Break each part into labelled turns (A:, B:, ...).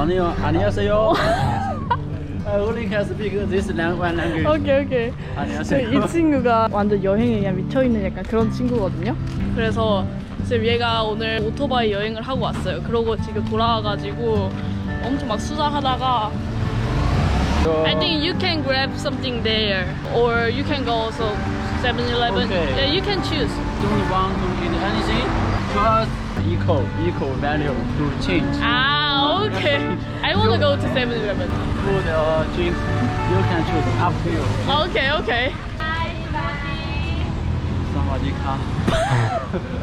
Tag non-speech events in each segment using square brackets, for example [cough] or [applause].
A: 안녕, 안녕하세요. I only can speak this one language.
B: 오케이 오케이.
A: 안녕하세요.
B: 이 친구가 완전 여행에 그냥 미쳐있는 약간 그런 친구거든요. 그래서 지금 얘가 오늘 오토바이 여행을 하고 왔어요. 그러고 지금 돌아와가지고 엄청 막 수다하다가 I think you can grab something there or you can go also 7-Eleven.
A: Okay.
B: Yeah, you can choose.
A: don't want to eat anything. Just equal, equal value to change.
B: Ah, okay. I want to go to 7-Eleven.
A: Food or drinks, you can choose. Up to you.
B: Okay, okay.
A: Somebody come.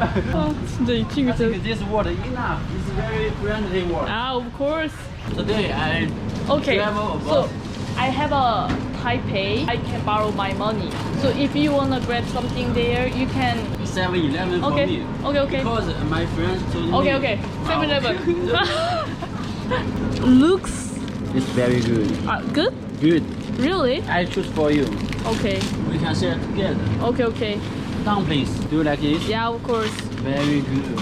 B: 아, 진짜 이 친구
A: I
B: 진짜.
A: think this word enough. It's very friendly word.
B: Ah, of course.
A: Today I
B: Okay,
A: travel
B: so
A: abroad.
B: I have a Taipei. I can borrow my money. So if you wanna grab something there, you can.
A: 7-Eleven for
B: Okay,
A: me.
B: okay, okay.
A: Because my friends told
B: Okay,
A: me.
B: okay.
A: Wow.
B: 7-Eleven. [laughs] [laughs] Looks
A: it's very good.
B: uh, good.
A: Good.
B: Really?
A: I choose for you.
B: Okay,
A: We can share together.
B: okay, okay.
A: Dumplings. Do you like it?
B: Yeah, of course.
A: Very good.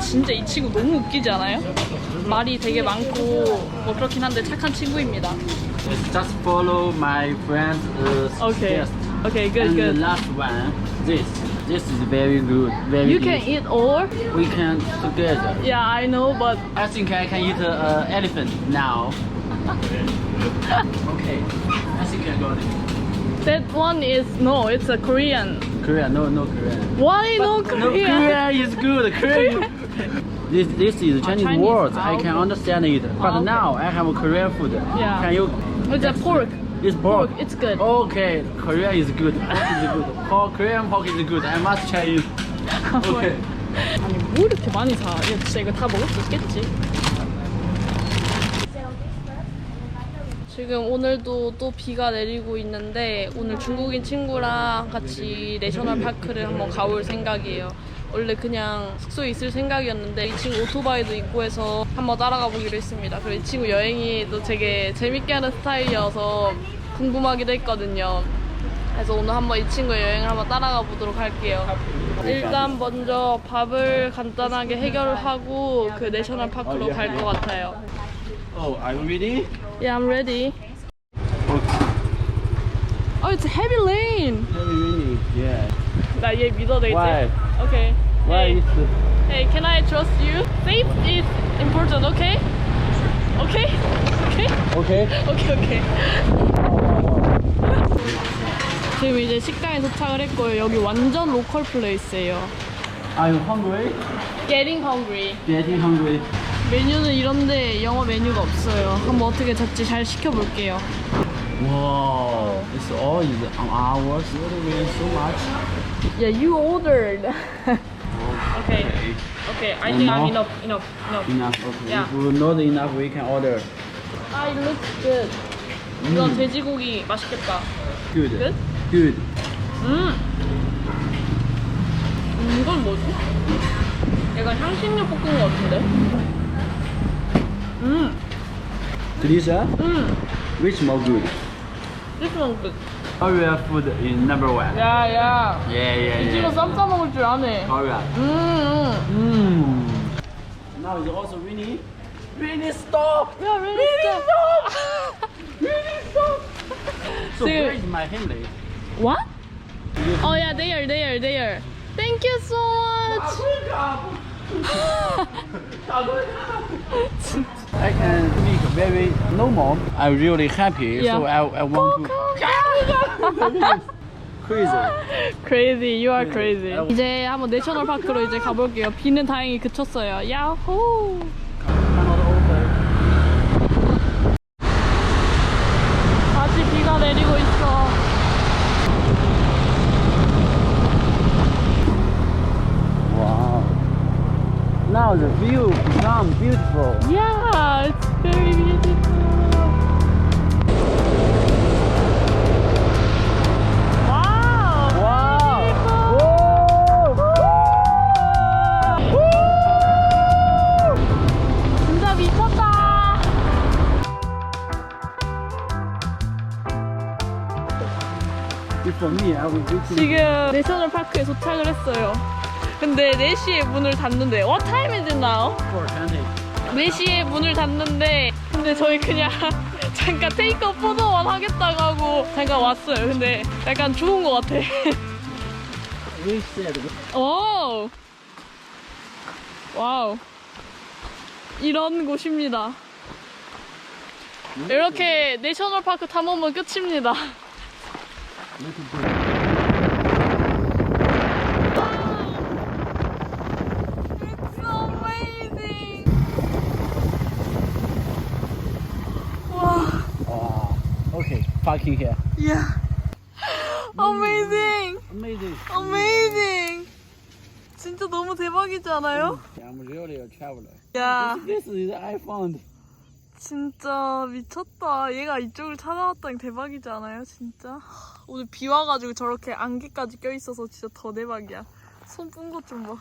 B: 진짜 이 친구 너무 웃기지 않아요? 말이 되게 많고 뭐 그렇긴 한데 착한 친구입니다.
A: It's just follow my friend's uh,
B: Okay.
A: suggest.
B: Okay, good,
A: and the
B: good.
A: last one, this. This is very good. Very
B: You can eat all?
A: We can together.
B: Yeah, I know, but
A: I think I can eat uh, elephant now. [laughs] okay. I think I got it.
B: that one is no, it's a Korean.
A: Korea, no, no Korean.
B: Why no Korean?
A: No,
B: Korean?
A: Korea is good. Korea. [laughs] this this is Chinese,
B: Chinese.
A: words.
B: Ah,
A: I can
B: okay.
A: understand it. But
B: Ah, okay.
A: now I have a Korean food.
B: Yeah.
A: Can you?
B: It's a pork.
A: It's pork.
B: Pork, it's good.
A: Okay, Korea is good. Pork is good. Pork, Korean pork is good. I must try it. Okay.
B: 아니 뭐 이렇게 많이 사? 야 진짜 이거 다 먹을 수 있겠지? 지금 오늘도 또 비가 내리고 있는데 오늘 중국인 친구랑 같이 내셔널 파크를 한번 가볼 생각이에요. 원래 그냥 숙소에 있을 생각이었는데 이 친구 오토바이도 있고 해서 한번 따라가 보기로 했습니다. 그리고 이 친구 여행이 또 되게 재밌게 하는 스타일이어서 궁금하기도 했거든요. 그래서 오늘 한번 이 친구의 여행을 한번 따라가 보도록 할게요. 일단 먼저 밥을 간단하게 해결하고 그 내셔널 파크로 갈 것 같아요.
A: Oh, you ready?
B: Yeah, I'm ready. Oh, it's heavy rain.
A: Are you ready? Yeah.
B: 나얘 믿어 되겠지?
A: Why?
B: Okay.
A: Why
B: Hey,
A: is
B: hey, can I trust you? Safety is important, okay? Okay? Okay?
A: okay?
B: 오케이 오케이 지금 이제 식당에 도착을 했고요 여기 완전 로컬 플레이스예요
A: Are you hungry?
B: Getting hungry
A: Getting hungry.
B: 메뉴는 이런데 영어 메뉴가 없어요 한번 어떻게 잡지 잘 시켜볼게요
A: Wow, it's all is on ours. Really, so much.
B: Yeah, you ordered Okay Okay, I think I'm
A: More?
B: enough, enough, enough
A: Enough. Okay.
B: Yeah.
A: If we not enough, we can order.
B: Ah, it looks good 이건 돼지고기 맛있겠다
A: Good.
B: Good?
A: Good.
B: 음. 음, 이건 뭐지? 약간 향신료 볶은 것 같은데? 음,
A: Delicious.
B: 음.
A: Which more good?
B: This one good.
A: Korea food is number one.
B: 야, 야.
A: Yeah, yeah,
B: 이 친구
A: yeah.
B: 쌈 싸먹을 줄 아네.
A: Korea.
B: 음, 음.
A: Mmm. Now it's also Winnie. Winnie, stop!
B: 야, really
A: Winnie,
B: stop.
A: stop! [laughs] Winnie, stop! So
B: See-
A: where is my Henley?
B: What? Oh yeah, there, there, there. Thank you so much. [laughs]
A: I can speak very normal. I'm really happy,
B: Yeah.
A: so I, I want to. Crazy.
B: Crazy, you are
A: 네.
B: crazy.
A: 아이고.
B: 이제 한번 내셔널 파크로 이제 가볼게요. 비는 다행히 그쳤어요. 야호! 다시 비가 내리고 있어.
A: Wow. Now the view become beautiful.
B: Yeah, 지금 내셔널 파크에 도착을 했어요. 근데 4시에 문을 닫는데 What time is it now?
A: 420.
B: 4시에 문을 닫는데 근데 저희 그냥 [laughs] 잠깐 테이크아웃 포도만 하겠다고 하고 잠깐 왔어요. 근데 약간 좋은 것 같아. [laughs] 오! 와우. 이런 곳입니다. 이렇게 내셔널 파크 탐험은 끝입니다. It's amazing. 와,
A: Oh, okay. Parking here.
B: yeah. Amazing.
A: Amazing.
B: Amazing. 진짜 너무 대박이지 않아요?
A: I'm really a traveler.
B: 야,
A: This is I found.
B: 진짜 미쳤다. 얘가 이쪽을 찾아왔다니 대박이지 않아요? 진짜. 오늘 비 와가지고 저렇게 안개까지 껴있어서 진짜 더 대박이야. 손푼것좀 봐.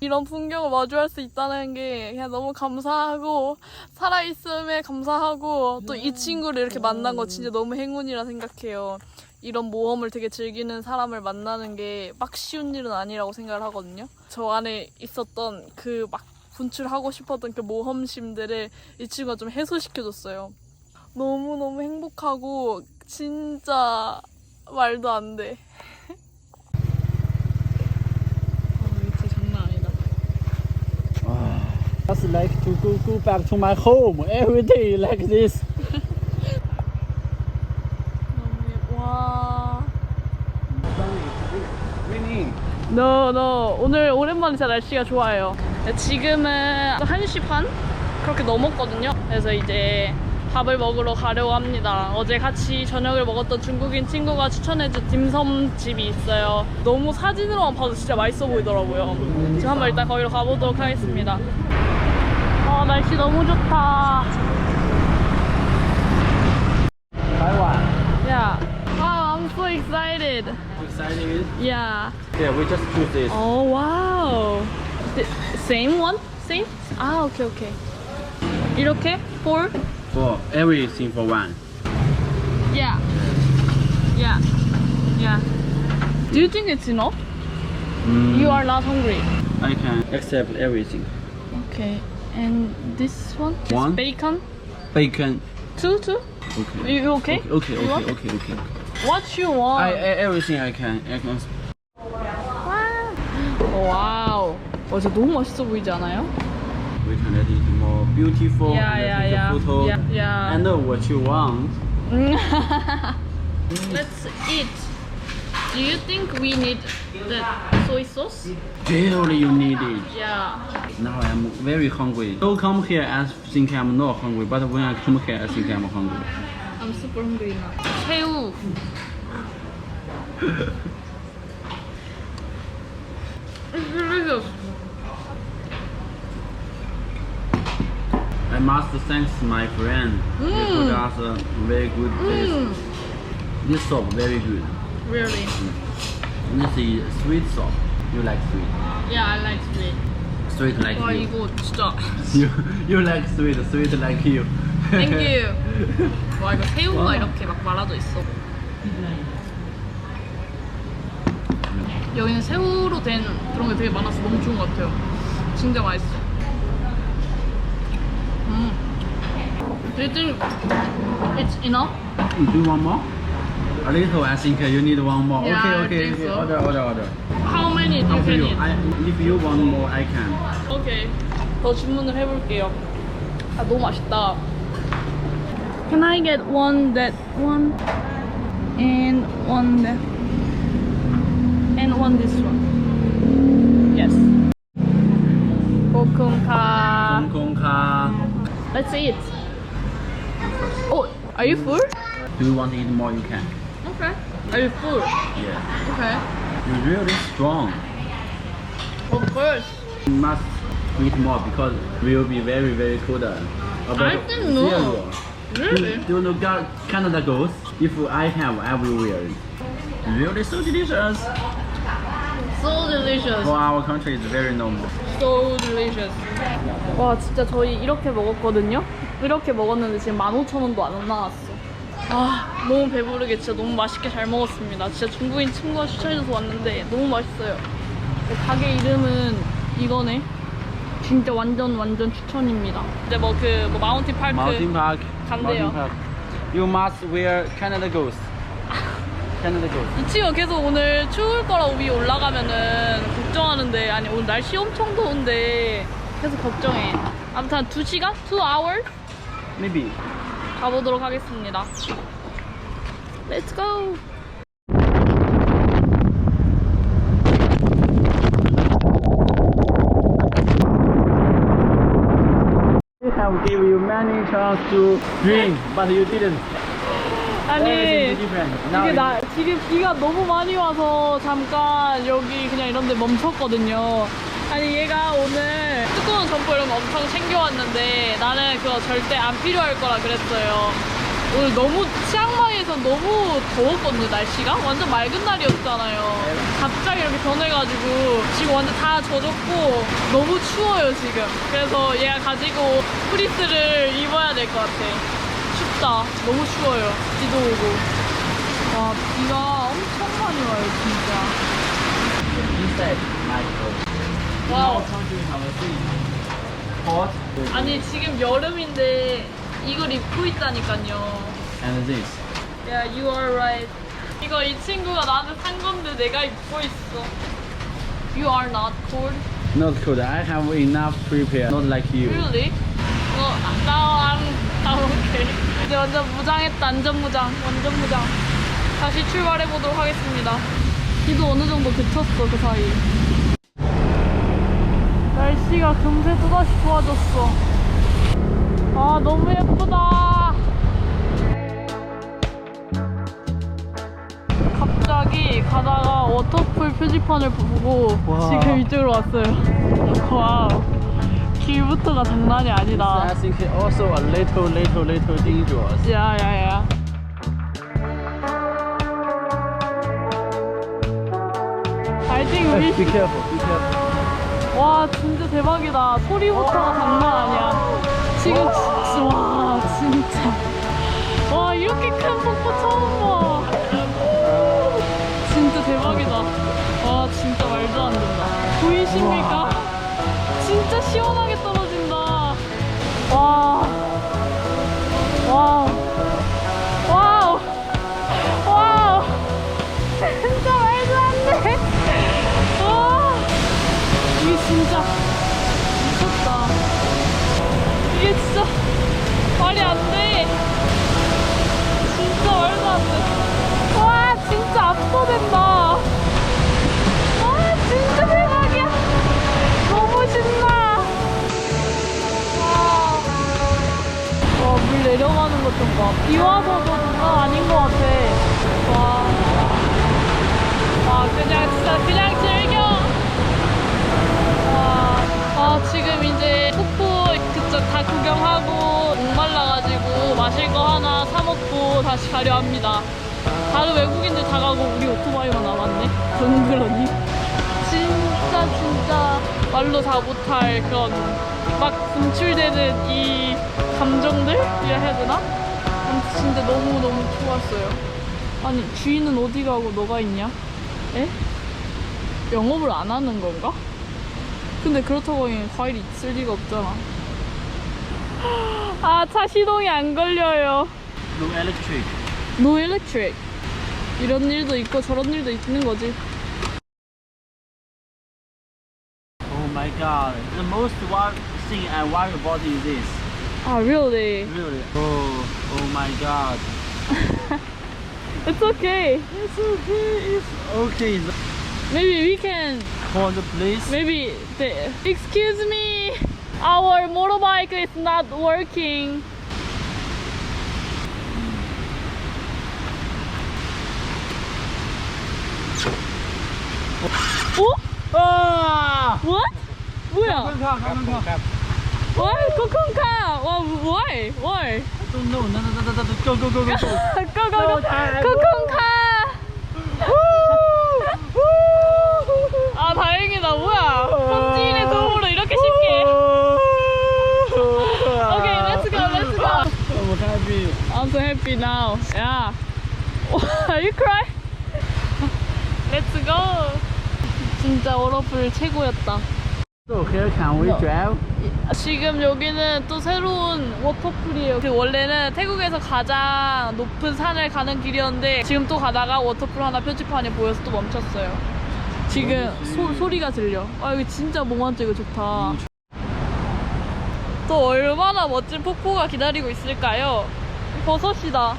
B: 이런 풍경을 마주할 수 있다는 게 그냥 너무 감사하고 살아있음에 감사하고 또 이 친구를 이렇게 만난 거 진짜 너무 행운이라 생각해요. 이런 모험을 되게 즐기는 사람을 만나는 게 막 쉬운 일은 아니라고 생각을 하거든요. 저 안에 있었던 그 막 분출하고 싶었던 그 모험심들을 이 친구가 좀 해소시켜줬어요. 너무너무 행복하고 진짜 말도 안 돼. 아, 진짜 장난 아니다.
A: Just like to go go back to my home every day like this.
B: No, no. 오늘 오랜만에 진짜 날씨가 좋아요. 지금은 1시 반? 그렇게 넘었거든요. 그래서 이제 밥을 먹으러 가려고 합니다. 어제 같이 저녁을 먹었던 중국인 친구가 추천해준 딤섬 집이 있어요. 너무 사진으로만 봐도 진짜 맛있어 보이더라고요. 지금 한번 일단 거기로 가보도록 하겠습니다. 아, 날씨 너무 좋다.
A: Taiwan.
B: Yeah. Wow, I'm so excited.
A: Excited.
B: Yeah.
A: Yeah, we just choose this.
B: Oh wow. The same one? Same? 아 오케이 오케이. 이렇게 four?
A: For everything for one.
B: Yeah. Yeah. Yeah. Do you think it's enough?
A: Mm,
B: You are not hungry.
A: I can accept everything.
B: Okay. And this one? It's
A: One.
B: Bacon.
A: Bacon.
B: Two two.
A: Okay.
B: You, you okay?
A: Okay, okay,
B: You
A: okay,
B: want?
A: okay, okay.
B: What you want?
A: I, I everything I can. I can.
B: 와우. 와, 진짜 너무 맛있어 보이지 않아요?
A: We can edit more beautiful
B: Yeah,
A: and
B: yeah,
A: take
B: yeah.
A: a photo.
B: Yeah, yeah.
A: I know what you want. [laughs]
B: Let's eat. Do you think we need the soy sauce?
A: Really, you need it.
B: Yeah.
A: Now I'm very hungry. Don't come here and think I'm not hungry, but when I come here, I think I'm hungry.
B: I'm super hungry now. 새우. It's delicious.
A: I must thank my friend. He put us a very good taste.
B: Mm.
A: This soup very good.
B: Really?
A: This is sweet soup. You like sweet?
B: Yeah, I like sweet.
A: Sweet like
B: 와
A: you.
B: 이거 진짜.
A: You you like sweet, sweet like you.
B: Thank you. 와 이거 새우가 이렇게 막 말아져 있어. 여기는 새우로 된 그런 게 되게 많아서 너무 좋은 것 같아요. 진짜 맛있어. 음. Do you think it's enough?
A: Do you want more? A little. I think you need one more.
B: Yeah, I
A: okay, okay,
B: think
A: okay.
B: so.
A: Order, order, order.
B: How many you
A: Up to
B: can
A: you.
B: eat?
A: I, if you want more, I can.
B: 오케이. 더 주문을 해볼게요. 아 너무 맛있다. Can I get one that one and one that and one this one? Yes. 볶음카.
A: Hong Kong car.
B: Let's eat. Oh, are you full?
A: Do you want to eat more? You can.
B: Okay. Are you full?
A: Yeah.
B: Okay.
A: You're really strong.
B: Of course.
A: You must eat more because we will be very, very cold. uh, About
B: I didn't know.
A: zero.
B: Really?
A: Do you know Ga- Canada goes? If I have, I will wear it. Really so delicious.
B: So delicious.
A: For our country, it's very normal.
B: So delicious. 와 진짜 저희 이렇게 먹었거든요. 이렇게 먹었는데 지금 15,000원도 안 나왔어. 아 너무 배부르게 진짜 너무 맛있게 잘 먹었습니다. 진짜 중국인 친구가 추천해줘서 왔는데 너무 맛있어요. 그 가게 이름은 이거네. 진짜 완전 완전 추천입니다. 근데 뭐그 뭐 마운틴 파크. 간대요.
A: You must wear Canada Goose. [laughs] Canada Goose.
B: 이 친구 계속 오늘 추울 거라고 위에 올라가면은 걱정하는데 아니 오늘 날씨 엄청 더운데 계속 걱정해. 아무튼 한 2시간? 2 hours?
A: Maybe.
B: 가보도록 하겠습니다. Let's go!
A: We have give you many chance to drink, but you didn't.
B: 아니
A: Everything is different. Now
B: 이게 나 지금 비가 너무 많이 와서 잠깐 여기 그냥 이런 데 멈췄거든요. 아니 얘가 오늘 두꺼운 점퍼 이런 거 엄청 챙겨왔는데 나는 그거 절대 안 필요할 거라 그랬어요. 오늘 너무 치앙마이에서 너무 더웠거든요 날씨가 완전 맑은 날이었잖아요. 갑자기 이렇게 변해가지고 지금 완전 다 젖었고 너무 추워요 지금. 그래서 얘가 가지고 프리스를 입어야 될 것 같아. 춥다. 너무 추워요. 비도 오고. 와, 비가 엄청 많이 와요, 진짜. 와우.
A: Now something have a thing. Hot.
B: 아니, 지금 여름인데 이걸 입고 있다니까요.
A: And this.
B: Yeah, you are right. 이거 이 친구가 나한테 산 건데 내가 입고 있어. You are not cold?
A: Not cold. I have enough prepared. Not like you.
B: Really? 어, 나, I'm, I'm okay. 이제 완전 무장했다. 안전 무장. 완전 무장. 다시 출발해 보도록 하겠습니다. 비도 어느 정도 그쳤어, 그 사이. 날씨가 금세 또다시 좋아졌어. 아, 너무 예쁘다. 갑자기 가다가 워터풀 표지판을 보고
A: 와.
B: 지금 이쪽으로 왔어요. 와우. 길부터가 장난이 아니다.
A: I think also a little, little, little dangerous.
B: 야야야. I think we
A: Be careful. Be careful.
B: 와 진짜 대박이다. 소리부터가 장난 아니야. 지금 진짜 와 진짜. 와 이렇게 큰 폭포 처음 봐. 진짜 대박이다. 와 진짜 말도 안 된다. 보이십니까? 진짜 시원하게 떨어 진짜 압도된다. 와, 진짜 대박이야. 너무 신나. 와. 와, 물 내려가는 것 좀 봐. 비 와서도 장난 아닌 것 같아. 와. 와, 그냥 진짜 그냥 즐겨. 와, 아, 지금 이제 폭포 그쪽 다 구경하고 목말라가지고 마실 거 하나 사 먹고 다시 가려 합니다. 다른 외국인들 다 가고 우리 오토바이만 남았네. 덩그러니. 진짜 진짜 말로 다 못할 그런 막 분출되는 이 감정들이라 해야 되나? 진짜 너무너무 좋았어요. 아니 주인은 어디 가고 너가 있냐? 에? 영업을 안 하는 건가? 근데 그렇다고 과일이 있을 리가 없잖아. 아, 차 시동이 안 걸려요.
A: No electric.
B: No electric. 이런 일도 있고 저런 일도 있는 거지.
A: Oh my god. The most wild thing I worry about is this.
B: 아, really?
A: Really. Oh, oh my god. [laughs]
B: It's okay.
A: It's okay. It's okay.
B: Maybe we can,
A: Call the police.
B: maybe, the, excuse me. Our motorbike is not working. 어?
A: Ah!
B: What? 뭐야?
A: Come, come, come, come.
B: Why? 코쿤카! 와, why? Why?
A: I don't know. No, no, no, no, no. Go, go, go, go, go.
B: 고고고! 코쿤카! 아, 다행이다. 뭐야? 현지인의 도움으로 이렇게 쉽게. Okay, let's go, let's go.
A: I'm happy.
B: I'm so happy now. Yeah. Are you crying? Let's go. 진짜 워러플 최고였다. 지금 여기는 또 새로운 워터풀이에요. 그 원래는 태국에서 가장 높은 산을 가는 길이었는데 지금 또 가다가 워터풀 하나 표지판이 보여서 또 멈췄어요. 지금 소, 소리가 들려. 아 여기 진짜 몽환적이고 좋다. 또 얼마나 멋진 폭포가 기다리고 있을까요? 버섯이다.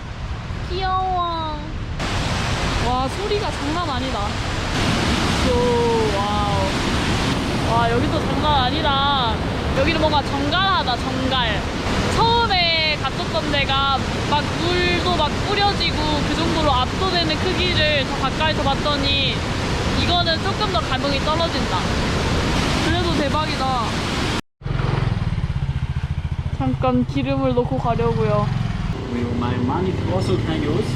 B: 귀여워. 와 소리가 장난 아니다. 오 와 여기도 장난 아니다. 여기는 뭔가 정갈하다 정갈. 처음에 갔었던 데가 막 물도 막 뿌려지고 그 정도로 압도되는 크기를 더 가까이서 봤더니 이거는 조금 더 감흥이 떨어진다. 그래도 대박이다. 잠깐 기름을 넣고 가려고요.
A: Will my money also can use?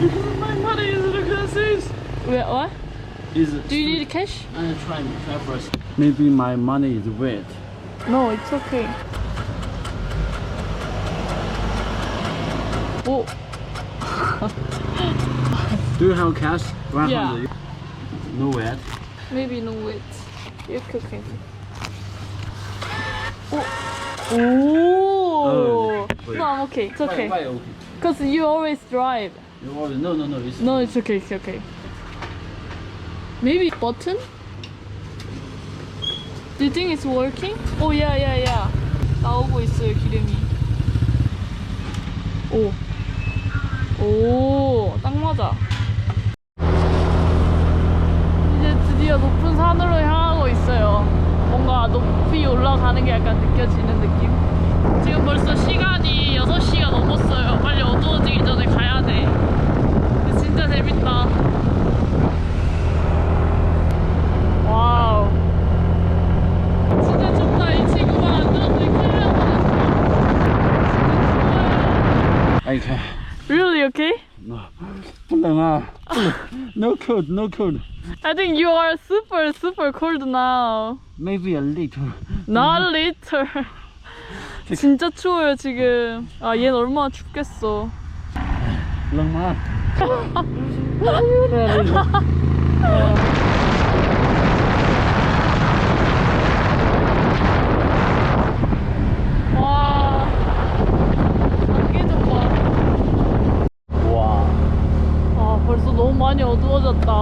A: [laughs]
B: My money is the crisis. 왜? What?
A: Is
B: Do you need cash?
A: I try, try first. Maybe my money is wet.
B: No, it's okay. Oh. [laughs]
A: Do you have cash? 100?
B: Yeah.
A: No wet?
B: Maybe no wet. You cooking. Oh.
A: Oh. oh.
B: No, I'm okay. It's okay.
A: Okay?
B: Because you always drive.
A: You always, no, no, no. It's
B: no, it's okay. It's okay. Maybe button. Do you think it's working? Oh yeah, yeah, yeah. 나오고 있어요 기름이. 오. 오, 딱 맞아. 이제 드디어 높은 산으로 향하고 있어요. 뭔가 높이 올라가는 게 약간 느껴지는 느낌? 지금 벌써 시간이 6시가 넘었어요. 빨리 어두워지기 전에 가야 돼. 진짜 재밌다. 와우. 진짜 춥다. 이 친구가 안 들었으면 큰일 날 뻔했어.
A: I can.
B: Really okay?
A: No, no, no cold, no cold.
B: I think you are super, super cold now.
A: Maybe a little.
B: Not little. 진짜 추워요 지금. 아, 얘는 얼마나 춥겠어. 롱만. 많이 어두워졌다.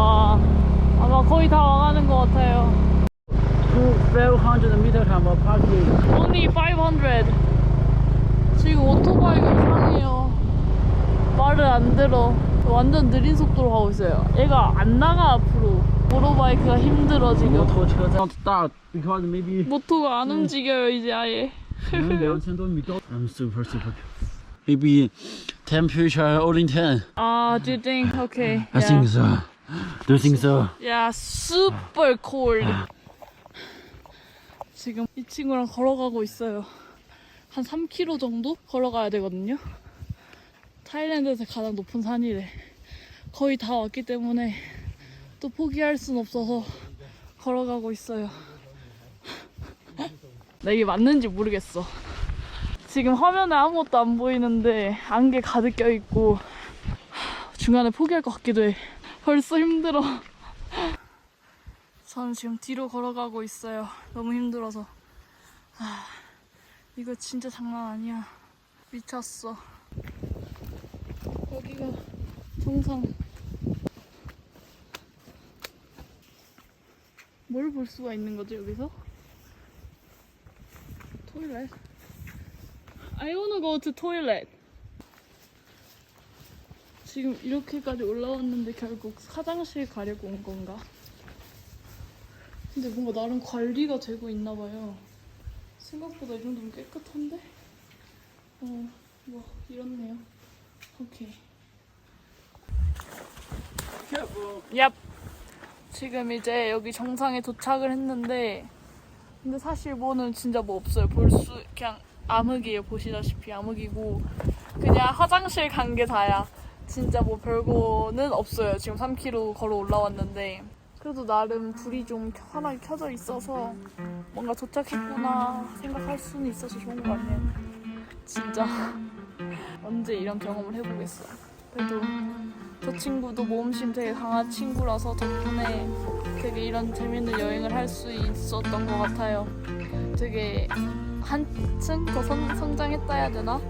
B: 아마 거의 다 와가는 것 같아요.
A: 1200m 한번 파킹
B: Only 500 지금 오토바이가 상해요. 말을 안 들어. 완전 느린 속도로 가고 있어요. 얘가 안 나가 앞으로. 오토바이크가 힘들어 지금. 모터가 안 움직여요 이제 아예. [laughs]
A: I'm super super Maybe temperature only 10.
B: 아, do you think? Okay.
A: I think so. Do you think so?
B: Yeah, super cold. 지금 이 친구랑 걸어가고 있어요. 한 3km 정도 걸어가야 되거든요. 타일랜드에서 가장 높은 산이래. 거의 다 왔기 때문에 또 포기할 순 없어서 걸어가고 있어요. 나 이게 맞는지 모르겠어. 지금 화면에 아무것도 안 보이는데 안개 가득 껴있고 중간에 포기할 것 같기도 해. 벌써 힘들어. 저는 지금 뒤로 걸어가고 있어요. 너무 힘들어서. 아, 이거 진짜 장난 아니야. 미쳤어. 여기가 정상. 뭘 볼 수가 있는 거죠, 여기서? 토일렛. I wanna go to toilet. 지금 이렇게까지 올라왔는데 결국 화장실 가려고 온 건가? 근데 뭔가 나름 관리가 되고 있나 봐요. 생각보다 이 정도면 깨끗한데? 어, 뭐 이렇네요. 오케이. 얍. 지금 이제 여기 정상에 도착을 했는데 근데 사실 뭐는 진짜 뭐 없어요. 볼 수 그냥 암흑이에요. 보시다시피 암흑이고 그냥 화장실 간 게 다야. 진짜 뭐 별거는 없어요. 지금 3km 걸어 올라왔는데 그래도 나름 불이 좀 환하게 켜져 있어서 뭔가 도착했구나 생각할 수는 있어서 좋은 것 같네요. 진짜 [laughs] 언제 이런 경험을 해보겠어. 그래도 저 친구도 모험심 되게 강한 친구라서 덕분에 되게 이런 재밌는 여행을 할 수 있었던 것 같아요. 되게 한층 더 성, 성장했다 해야 되나?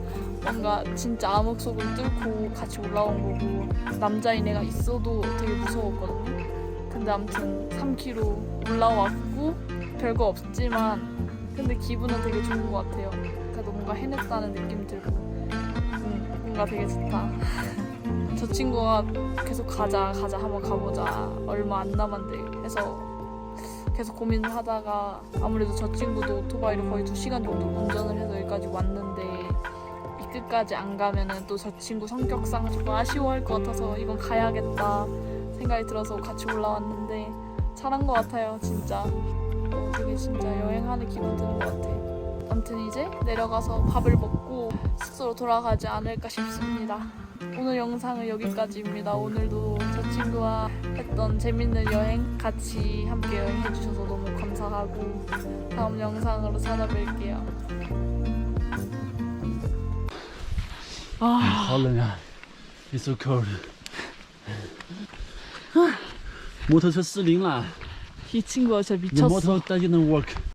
B: 뭔가 진짜 암흑 속을 뚫고 같이 올라온 거고 남자인 애가 있어도 되게 무서웠거든요. 근데 아무튼 3km 올라왔고 별거 없지만 근데 기분은 되게 좋은 것 같아요. 그래도 뭔가 해냈다는 느낌 들고 음, 뭔가 되게 좋다. [laughs] 저 친구가 계속 가자 가자 한번 가보자 얼마 안 남았는데 해서 계속 고민을 하다가 아무래도 저 친구도 오토바이를 거의 2시간 정도 운전을 해서 여기까지 왔는데 이 끝까지 안 가면은 또 저 친구 성격상 조금 아쉬워할 것 같아서 이건 가야겠다 생각이 들어서 같이 올라왔는데 잘한 것 같아요 진짜. 어, 되게 진짜 여행하는 기분 드는 것 같아. 아무튼 이제 내려가서 밥을 먹고 숙소로 돌아가지 않을까 싶습니다. 오늘 영상은 여기까지입니다. 오늘도 저 친구와 했던 재밌는 여행 같이 함께 여행해 주셔서 너무 감사하고 다음 영상으로 찾아뵐게요 아
A: 好冷啊，It's so cold。摩托车失灵了，
B: 이 친구가 진짜
A: 有摩
B: 미쳤어
A: 托 doesn't work。